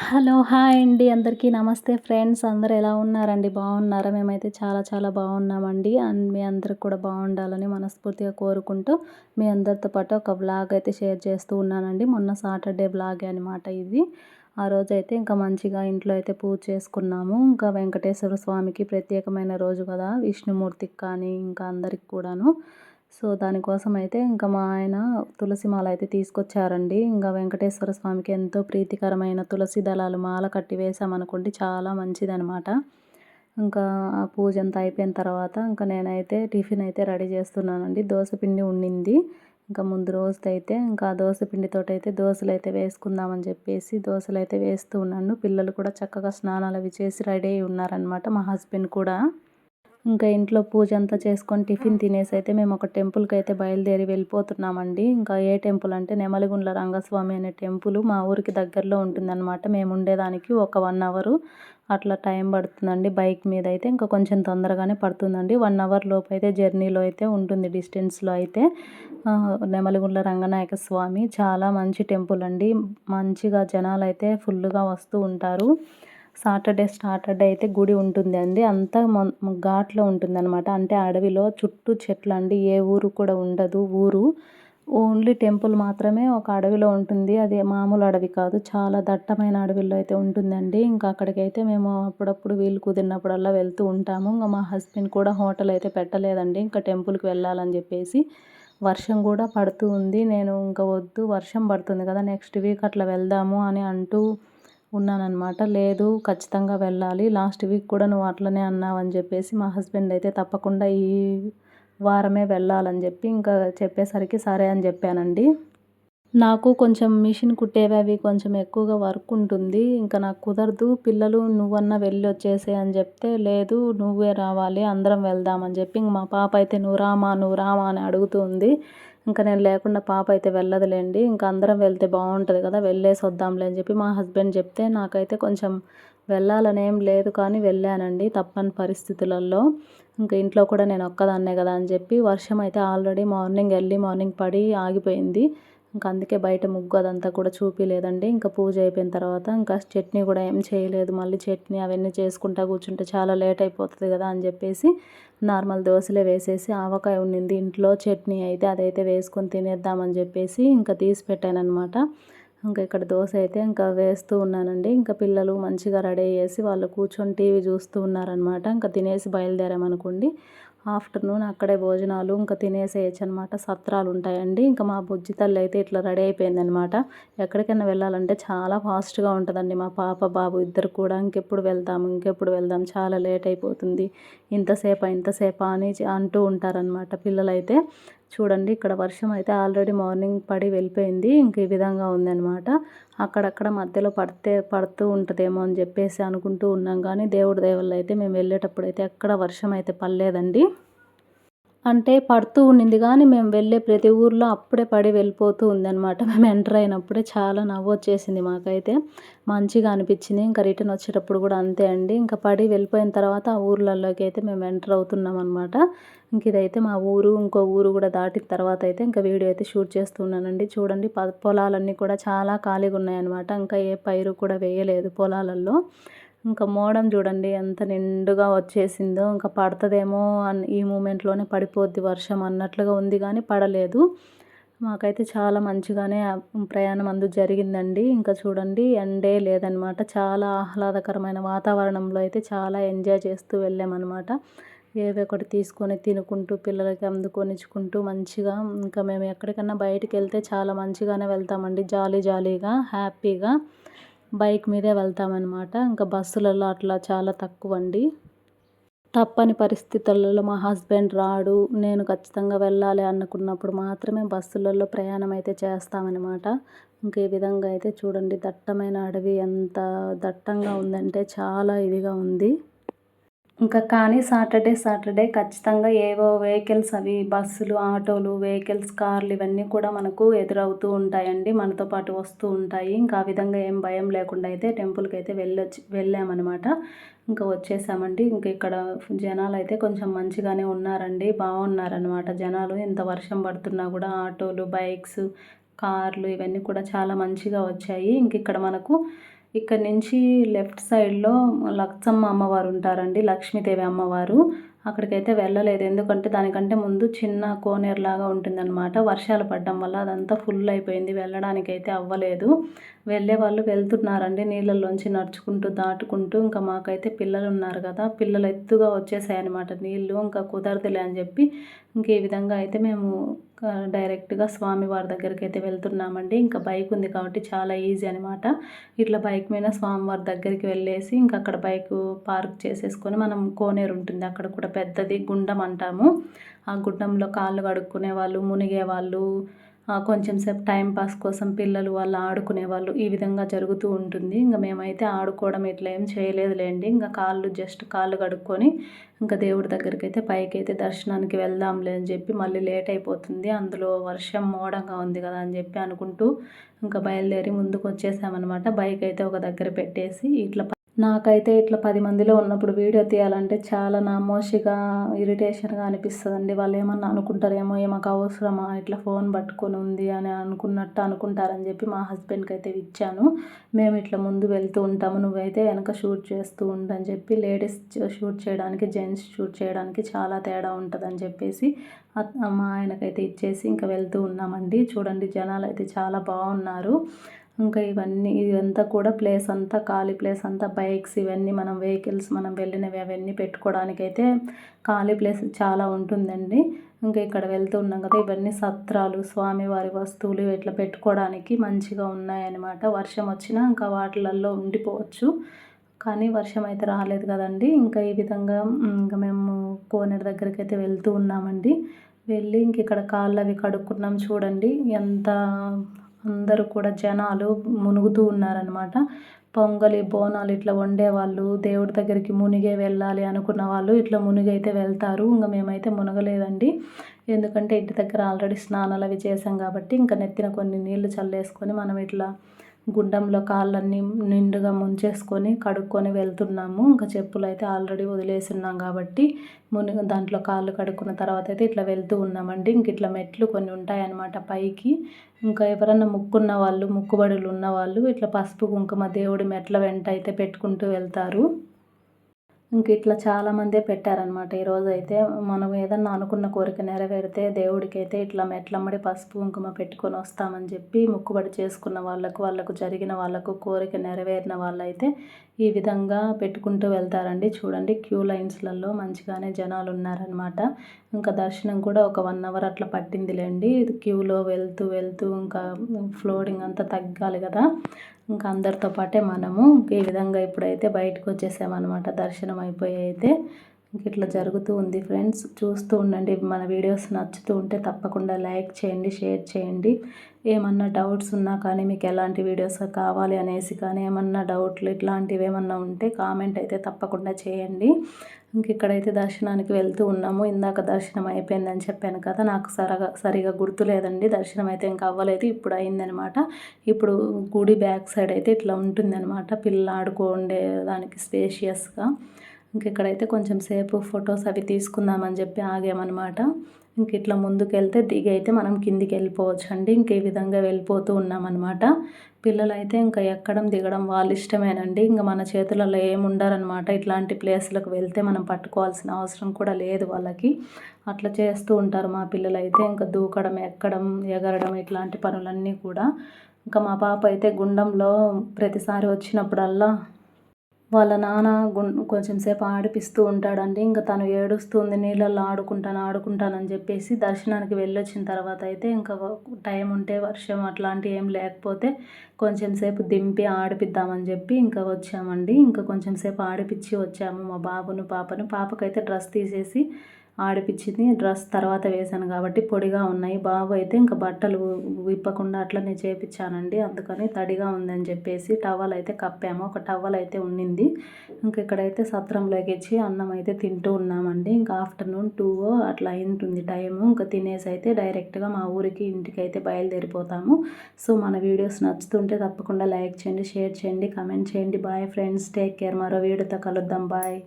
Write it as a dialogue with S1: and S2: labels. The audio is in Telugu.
S1: హలో హాయ్ అండి. అందరికీ నమస్తే ఫ్రెండ్స్. అందరూ ఎలా ఉన్నారండి? బాగున్నారా? మేమైతే చాలా చాలా బాగున్నామండి. అండ్ మీ అందరికి కూడా బాగుండాలని మనస్ఫూర్తిగా కోరుకుంటూ మీ అందరితో పాటు ఒక బ్లాగ్ అయితే షేర్ చేస్తూ ఉన్నానండి. మొన్న సాటర్డే బ్లాగే అనమాట ఇది. ఆ రోజు అయితే ఇంకా మంచిగా ఇంట్లో అయితే పూజ చేసుకున్నాము. ఇంకా వెంకటేశ్వర స్వామికి ప్రత్యేకమైన రోజు కదా విష్ణుమూర్తికి కానీ ఇంకా అందరికి కూడాను. సో దానికోసం అయితే ఇంకా మా ఆయన తులసి మాల అయితే తీసుకొచ్చారండి. ఇంకా వెంకటేశ్వర స్వామికి ఎంతో ప్రీతికరమైన తులసి దళాలు మాల కట్టి వేసామనుకోండి చాలా మంచిదనమాట ఇంకా ఆ పూజ అంతా అయిపోయిన తర్వాత ఇంకా నేనైతే టిఫిన్ అయితే రెడీ చేస్తున్నానండి. దోశ పిండి ఉండింది. ఇంకా ముందు రోజు అయితే ఇంకా దోశ పిండితో అయితే దోశలు అయితే వేసుకుందామని చెప్పేసి దోశలు అయితే వేస్తూ ఉన్నాను. పిల్లలు కూడా చక్కగా స్నానాలు అవి చేసి రెడీ అయి ఉన్నారనమాట మా హస్బెండ్ కూడా. ఇంకా ఇంట్లో పూజ అంతా చేసుకొని టిఫిన్ తినేసి అయితే మేము ఒక టెంపుల్కి అయితే బయలుదేరి వెళ్ళిపోతున్నామండి. ఇంకా ఏ టెంపుల్ అంటే నెమలిగుండ్ల రంగస్వామి అనే టెంపుల్ మా ఊరికి దగ్గరలో ఉంటుందన్నమాట. మేము ఉండేదానికి ఒక వన్ అవరు అట్లా టైం పడుతుందండి. బైక్ మీద అయితే ఇంకా కొంచెం తొందరగానే పడుతుందండి. వన్ అవర్ లోపు అయితే జర్నీలో అయితే ఉంటుంది డిస్టెన్స్లో అయితే. నెమలిగుండ్ల రంగనాయక స్వామి చాలా మంచి టెంపుల్ అండి. మంచిగా జనాలు అయితే ఫుల్గా వస్తూ ఉంటారు. సాటర్డే సాటర్డే అయితే గుడి ఉంటుంది అండి. అంతా ఘాట్లో ఉంటుంది అనమాట అంటే అడవిలో చుట్టూ చెట్లు అండి. ఏ ఊరు కూడా ఉండదు ఊరు. ఓన్లీ టెంపుల్ మాత్రమే ఒక అడవిలో ఉంటుంది. అది మామూలు అడవి కాదు. చాలా దట్టమైన అడవిలో అయితే ఉంటుందండి. ఇంకా అక్కడికైతే మేము అప్పుడప్పుడు వీలు కుదిరినప్పుడల్లా వెళ్తూ ఉంటాము. ఇంకా మా హస్బెండ్ కూడా హోటల్ అయితే పెట్టలేదండి. ఇంకా టెంపుల్కి వెళ్ళాలని చెప్పేసి వర్షం కూడా పడుతూ ఉంది. నేను ఇంకా వద్దు వర్షం పడుతుంది కదా నెక్స్ట్ వీక్ అట్లా వెళ్దాము అని అంటూ ఉన్నానన్నమాట. లేదు ఖచ్చితంగా వెళ్ళాలి. లాస్ట్ వీక్ కూడా నువ్వు అట్లనే అన్నావని చెప్పేసి మా హస్బెండ్ అయితే తప్పకుండా ఈ వారమే వెళ్ళాలని చెప్పి ఇంకా చెప్పేసరికి సరే అని చెప్పానండి. నాకు కొంచెం మిషన్ కుట్టేవి అవి కొంచెం ఎక్కువగా వర్క్ ఉంటుంది. ఇంకా నాకు కుదరదు. పిల్లలు నువ్వన్నా వెళ్ళి వచ్చేసే అని చెప్తే లేదు నువ్వే రావాలి అందరం వెళ్దామని చెప్పి ఇంక మా పాప అయితే నువ్వు రామా నువ్వు రామా అని అడుగుతుంది ఇంకా నేను లేకుండా పాప అయితే వెళ్ళదులేండి. ఇంకా అందరం వెళ్తే బాగుంటుంది కదా వెళ్ళేసి వద్దాంలే అని చెప్పి మా హస్బెండ్ చెప్తే నాకైతే కొంచెం వెళ్ళాలని ఏం లేదు కానీ వెళ్ళానండి తప్పని పరిస్థితులలో. ఇంకా ఇంట్లో కూడా నేను ఒక్కదాన్నే కదా అని చెప్పి వర్షం అయితే ఆల్రెడీ మార్నింగ్ ఎర్లీ మార్నింగ్ పడి ఆగిపోయింది. ఇంకా అందుకే బయట ముగ్గు అదంతా కూడా చూపించలేదండి ఇంకా పూజ అయిపోయిన తర్వాత ఇంకా చట్నీ కూడా ఏం చేయలేదు. మళ్ళీ చట్నీ అవన్నీ చేసుకుంటా కూర్చుంటే చాలా లేట్ అయిపోతుంది కదా అని చెప్పేసి నార్మల్ దోశలే వేసేసి ఆవకాయ ఉండింది ఇంట్లో చట్నీ అయితే అదైతే వేసుకొని తినేద్దామని చెప్పేసి ఇంకా తీసి పెట్టాను అనమాట ఇంకా ఇక్కడ దోశ అయితే ఇంకా వేస్తూ ఉన్నానండి. ఇంకా పిల్లలు మంచిగా రెడీ చేసి వాళ్ళు కూర్చొని టీవీ చూస్తూ ఉన్నారనమాట ఇంకా తినేసి బయలుదేరామనుకోండి ఆఫ్టర్నూన్ అక్కడే భోజనాలు ఇంకా తినేసేయచ్చు అనమాట సత్రాలు ఉంటాయండి ఇంకా మా బుజ్జి తల్లి అయితే ఇట్లా రెడీ అయిపోయిందనమాట. ఎక్కడికైనా వెళ్ళాలంటే చాలా ఫాస్ట్గా ఉంటుందండి మా పాప బాబు ఇద్దరు కూడా. ఇంకెప్పుడు వెళ్దాం ఇంకెప్పుడు వెళ్దాం చాలా లేట్ అయిపోతుంది. ఇంతసేపా ఇంతసేపా అని అంటూ ఉంటారనమాట పిల్లలైతే. చూడండి ఇక్కడ వర్షం అయితే ఆల్రెడీ మార్నింగ్ పడి వెళ్ళిపోయింది. ఇంక ఈ విధంగా ఉందనమాట అక్కడక్కడ మధ్యలో పడితే పడుతూ ఉంటుందేమో అని చెప్పేసి అనుకుంటూ ఉన్నాం. కానీ దేవుడి దేవుళ్ళు అయితే మేము వెళ్ళేటప్పుడు అయితే ఎక్కడ వర్షం అయితే పడలేదండి. అంటే పడుతూ ఉండింది కానీ మేము వెళ్ళే ప్రతి ఊర్లో అప్పుడే పడి వెళ్ళిపోతూ ఉందన్నమాట. మేము ఎంటర్ అయినప్పుడే చాలా నవ్వు వచ్చేసింది మాకైతే. మంచిగా అనిపించింది. ఇంకా రిటర్న్ వచ్చేటప్పుడు కూడా అంతే అండి. ఇంకా పడి వెళ్ళిపోయిన తర్వాత ఆ ఊర్లలోకి అయితే మేము ఎంటర్ అవుతున్నాం అనమాట ఇంక ఇదైతే మా ఊరు ఇంకో ఊరు కూడా దాటిన తర్వాత అయితే ఇంకా వీడియో అయితే షూట్ చేస్తున్నానండి. చూడండి పొలాలన్నీ కూడా చాలా ఖాళీగా ఉన్నాయన్నమాట. ఇంకా ఏ పైరు కూడా వేయలేదు పొలాలలో ఇంకా మోడం చూడండి ఎంత నిండుగా వచ్చేసిందో ఇంకా పడుతుందేమో అని ఈ మూమెంట్లోనే పడిపోద్ది వర్షం అన్నట్లుగా ఉంది కానీ పడలేదు. మాకైతే చాలా మంచిగానే ప్రయాణం అందు జరిగిందండి. ఇంకా చూడండి ఎండే లేదనమాట. చాలా ఆహ్లాదకరమైన వాతావరణంలో అయితే చాలా ఎంజాయ్ చేస్తూ వెళ్ళామన్నమాట ఏవి ఒకటి తీసుకొని తినుకుంటూ పిల్లలకి అందుకొనిచ్చుకుంటూ మంచిగా ఇంకా మేము ఎక్కడికన్నా బయటికి వెళ్తే చాలా మంచిగానే వెళ్తామండి. జాలీ జాలీగా హ్యాపీగా. బైక్ మీదే వెళ్తామన్నమాట. ఇంకా బస్సులలో అట్లా చాలా తక్కువ అండి తప్పని పరిస్థితులలో మా హస్బెండ్ రాడు నేను ఖచ్చితంగా వెళ్ళాలి అనుకున్నప్పుడు మాత్రమే బస్సులలో ప్రయాణం అయితే చేస్తామన్నమాట. ఇంకా ఈ విధంగా అయితే చూడండి దట్టమైన అడవి ఎంత దట్టంగా ఉందంటే చాలా ఇదిగా ఉంది. ఇంకా కానీ సాటర్డే సాటర్డే ఖచ్చితంగా ఏవో వెహికల్స్ అవి బస్సులు ఆటోలు వెహికల్స్ కార్లు ఇవన్నీ కూడా మనకు ఎదురవుతూ ఉంటాయండి. మనతో పాటు వస్తూ ఉంటాయి. ఇంకా ఆ విధంగా ఏం భయం లేకుండా అయితే టెంపుల్కి అయితే వెళ్ళొచ్చి వెళ్ళామన్నమాట. ఇంకా వచ్చేసామండి. ఇంకా ఇక్కడ జనాలు అయితే కొంచెం మంచిగానే ఉన్నారండి. బాగున్నారనమాట జనాలు. ఇంత వర్షం పడుతున్నా కూడా ఆటోలు బైక్స్ కార్లు ఇవన్నీ కూడా చాలా మంచిగా వచ్చాయి. ఇంక ఇక్కడ మనకు ఇక్కడ నుంచి లెఫ్ట్ సైడ్లో లక్సమ్మ అమ్మవారు ఉంటారండి లక్ష్మీదేవి అమ్మవారు. అక్కడికైతే వెళ్ళలేదు. ఎందుకంటే దానికంటే ముందు చిన్న కోనేరులాగా ఉంటుందన్నమాట. వర్షాలు పడడం వల్ల అదంతా ఫుల్ అయిపోయింది. వెళ్ళడానికైతే అవ్వలేదు. వెళ్ళే వాళ్ళు వెళ్తున్నారండి నీళ్ళల్లోంచి నడుచుకుంటూ దాటుకుంటూ. ఇంకా మాకైతే పిల్లలు ఉన్నారు కదా పిల్లలు ఎత్తుగా వచ్చేసాయి అనమాట నీళ్ళు. ఇంకా కుదరదులే అని చెప్పి ఇంకే విధంగా అయితే మేము డైరెక్ట్గా స్వామివారి దగ్గరికి అయితే వెళ్తున్నామండి. ఇంకా బైక్ ఉంది కాబట్టి చాలా ఈజీ అనమాట ఇట్లా బైక్ మీద స్వామివారి దగ్గరికి వెళ్ళేసి ఇంకా అక్కడ బైక్ పార్క్ చేసేసుకొని మనం కోనేరు ఉంటుంది. అక్కడ కూడా పెద్దది గుండం అంటాము. ఆ గుండంలో కాళ్ళు కడుక్కునే వాళ్ళు మునిగే వాళ్ళు కొంచెం సేపు టైం పాస్ కోసం పిల్లలు వాళ్ళు ఆడుకునే వాళ్ళు ఈ విధంగా జరుగుతూ ఉంటుంది. ఇంకా మేమైతే ఆడుకోవడం ఇట్లా ఏం చేయలేదులేండి. ఇంకా కాళ్ళు జస్ట్ కాళ్ళు కడుక్కొని ఇంకా దేవుడి దగ్గరికి అయితే పైకి అయితే దర్శనానికి వెళ్దాంలే అని చెప్పి మళ్ళీ లేట్ అయిపోతుంది. అందులో వర్షం మోడంగా ఉంది కదా అని చెప్పి అనుకుంటూ ఇంకా బయలుదేరి ముందుకు వచ్చేసామన్నమాట బైక్ అయితే ఒక దగ్గర పెట్టేసి ఇట్లా నాకైతే ఇట్లా పది మందిలో ఉన్నప్పుడు వీడియో తీయాలంటే చాలా నామోషిగా ఇరిటేషన్గా అనిపిస్తుందండి. వాళ్ళు ఏమన్నా అనుకుంటారేమో ఏమాకు అవసరమా? ఇట్లా ఫోన్ పట్టుకొని ఉంది అని అనుకున్నట్టు అనుకుంటారని చెప్పి మా హస్బెండ్కి అయితే ఇచ్చాను మేము ఇట్లా ముందు వెళ్తూ ఉంటాము నువ్వైతే వెనక షూట్ చేస్తూ ఉండని చెప్పి లేడీస్ షూట్ చేయడానికి జెంట్స్ షూట్ చేయడానికి చాలా తేడా ఉంటుందని చెప్పేసి మా ఆయనకైతే ఇచ్చేసి ఇంకా వెళ్తూ ఉన్నామండి. చూడండి జనాలు అయితే చాలా బాగున్నారు. ఇంకా ఇవన్నీ ఇదంతా కూడా ప్లేస్ అంతా ఖాళీ ప్లేస్ అంతా బైక్స్ ఇవన్నీ మనం వెహికల్స్ మనం వెళ్ళినవి అవన్నీ పెట్టుకోవడానికి అయితే ఖాళీ ప్లేస్ చాలా ఉంటుందండి. ఇంకా ఇక్కడ వెళ్తూ ఉన్నాం కదా ఇవన్నీ సత్రాలు స్వామివారి వస్తువులు ఇట్లా పెట్టుకోవడానికి మంచిగా ఉన్నాయన్నమాట. వర్షం వచ్చినా ఇంకా వాటిలల్లో ఉండిపోవచ్చు. కానీ వర్షం అయితే రాలేదు కదండి. ఇంకా ఈ విధంగా ఇంకా మేము కోనేరు దగ్గరికి అయితే వెళ్తూ ఉన్నామండి. వెళ్ళి ఇంక ఇక్కడ కాళ్ళు అవి కడుక్కున్నాం చూడండి. ఎంత అందరూ కూడా జనాలు మునుగుతూ ఉన్నారనమాట పొంగలి బోనాలు ఇట్లా వండేవాళ్ళు దేవుడి దగ్గరికి మునిగే వెళ్ళాలి అనుకున్న వాళ్ళు ఇట్లా మునిగైతే వెళ్తారు. ఇంకా మేమైతే మునగలేదండి. ఎందుకంటే ఇంటి దగ్గర ఆల్రెడీ స్నానాలు అవి చేసాం కాబట్టి ఇంకా నెత్తిన కొన్ని నీళ్ళు చల్లేసుకొని మనం ఇట్లా గుండంలో కాళ్ళన్నీ నిండుగా ముంచేసుకొని కడుక్కొని వెళ్తున్నాము. ఇంకా చెప్పులు అయితే ఆల్రెడీ వదిలేసున్నాం కాబట్టి మునిగి దాంట్లో కాళ్ళు కడుక్కున్న తర్వాత అయితే ఇట్లా వెళ్తూ ఉన్నామండి. ఇంక ఇట్లా మెట్లు కొన్ని ఉంటాయన్నమాట పైకి. ఇంకా ఎవరన్నా ముక్కున్న వాళ్ళు ముక్కుబడులు ఉన్నవాళ్ళు ఇట్లా పసుపు కుంకుమ దేవుడి మెట్ల వెంట అయితే పెట్టుకుంటూ వెళ్తారు. ఇంక ఇట్లా చాలామందే పెట్టారనమాట ఈరోజు అయితే మనం ఏదన్నా అనుకున్న కోరిక నెరవేరితే దేవుడికైతే ఇట్లా మెట్లమ్మడి పసుపు కుంకుమ పెట్టుకొని వస్తామని చెప్పి మొక్కుబడి చేసుకున్న వాళ్ళకు వాళ్ళకు జరిగిన వాళ్ళకు కోరిక నెరవేరిన వాళ్ళైతే ఈ విధంగా పెట్టుకుంటూ వెళ్తారండి. చూడండి క్యూ లైన్స్లలో మంచిగానే జనాలు ఉన్నారనమాట ఇంకా దర్శనం కూడా ఒక వన్ అవర్ అట్లా పట్టిందిలేండి. క్యూలో వెళ్తూ వెళ్తూ ఇంకా ఫ్లోరింగ్ అంతా తగ్గాలి కదా. ఇంకా అందరితో పాటే మనము ఈ విధంగా ఇప్పుడైతే బయటకు వచ్చేసామన్నమాట. దర్శనం అయిపోయి అయితే ఇంక ఇట్లా జరుగుతూ ఉంది ఫ్రెండ్స్. చూస్తూ ఉండండి. మన వీడియోస్ నచ్చుతూ ఉంటే తప్పకుండా లైక్ చేయండి షేర్ చేయండి. ఏమన్నా డౌట్స్ ఉన్నా కానీ మీకు ఎలాంటి వీడియోస్ కావాలి అనేసి కానీ ఏమన్నా డౌట్లు ఇట్లాంటివి ఏమన్నా ఉంటే కామెంట్ అయితే తప్పకుండా చేయండి. ఇంక ఇక్కడైతే దర్శనానికి వెళ్తూ ఉన్నాము. ఇందాక దర్శనం అయిపోయిందని చెప్పాను కదా నాకు సరగా సరిగా గుర్తులేదండి దర్శనం అయితే ఇంకా అవ్వలేదు. ఇప్పుడు అయిందనమాట. ఇప్పుడు గుడి బ్యాక్ సైడ్ అయితే ఇట్లా ఉంటుందన్నమాట పిల్లలు ఆడుకోండే దానికి స్పేషియస్గా. ఇంకెక్కడైతే కొంచెం సేపు ఫొటోస్ అవి తీసుకుందామని చెప్పి ఆగామన్నమాట. ఇంక ఇట్లా ముందుకు వెళ్తే దిగి అయితే మనం కిందికి వెళ్ళిపోవచ్చు అండి ఇంక ఈ విధంగా వెళ్ళిపోతూ ఉన్నామన్నమాట. పిల్లలు అయితే ఇంకా ఎక్కడం దిగడం వాళ్ళ ఇష్టమేనండి. ఇంకా మన చేతులలో ఏముండరనమాట ఇట్లాంటి ప్లేస్లకు వెళ్తే మనం పట్టుకోవాల్సిన అవసరం కూడా లేదు వాళ్ళకి. అట్లా చేస్తూ ఉంటారు మా పిల్లలు అయితే ఇంకా దూకడం ఎక్కడం ఎగరడం ఇట్లాంటి పనులన్నీ కూడా. ఇంకా మా పాప అయితే గుండంలో ప్రతిసారి వచ్చినప్పుడల్లా వాళ్ళ నాన్న కొంచెం సేపు ఆడిపిస్తూ ఉంటాడండి. ఇంకా తను ఏడుస్తుంది నీళ్ళల్లో ఆడుకుంటాను ఆడుకుంటానని చెప్పేసి దర్శనానికి వెళ్ళొచ్చిన తర్వాత అయితే ఇంకా టైం ఉంటే వర్షం అట్లాంటివి ఏం లేకపోతే కొంచెం సేపు దింపి ఆడిపిద్దామని చెప్పి ఇంకా వచ్చామండి. ఇంకా కొంచెం సేపు ఆడిపించి వచ్చాము మా బాబును పాపను. పాపకైతే డ్రెస్ తీసేసి ఆడిపించింది. డ్రెస్ తర్వాత వేశాను కాబట్టి పొడిగా ఉన్నాయి. బాబు అయితే ఇంకా బట్టలు విప్పకుండా అట్లనే చేపించానండి. అందుకని తడిగా ఉందని చెప్పేసి టవల్ అయితే కప్పాము. ఒక టవల్ అయితే ఉండింది ఇంక ఇక్కడైతే సత్రంలోకి ఇచ్చి అన్నం అయితే తింటూ ఉన్నామండి. ఇంకా ఆఫ్టర్నూన్ టూ అట్లా అయింటుంది టైము. ఇంకా తినేసి అయితే డైరెక్ట్గా మా ఊరికి ఇంటికి అయితే బయలుదేరిపోతాము. సో మన వీడియోస్ నచ్చుతుంటే తప్పకుండా లైక్ చేయండి షేర్ చేయండి కమెంట్ చేయండి. Bye friends. Take care. మరో వీడియోతో కలుద్దాం. బాయ్.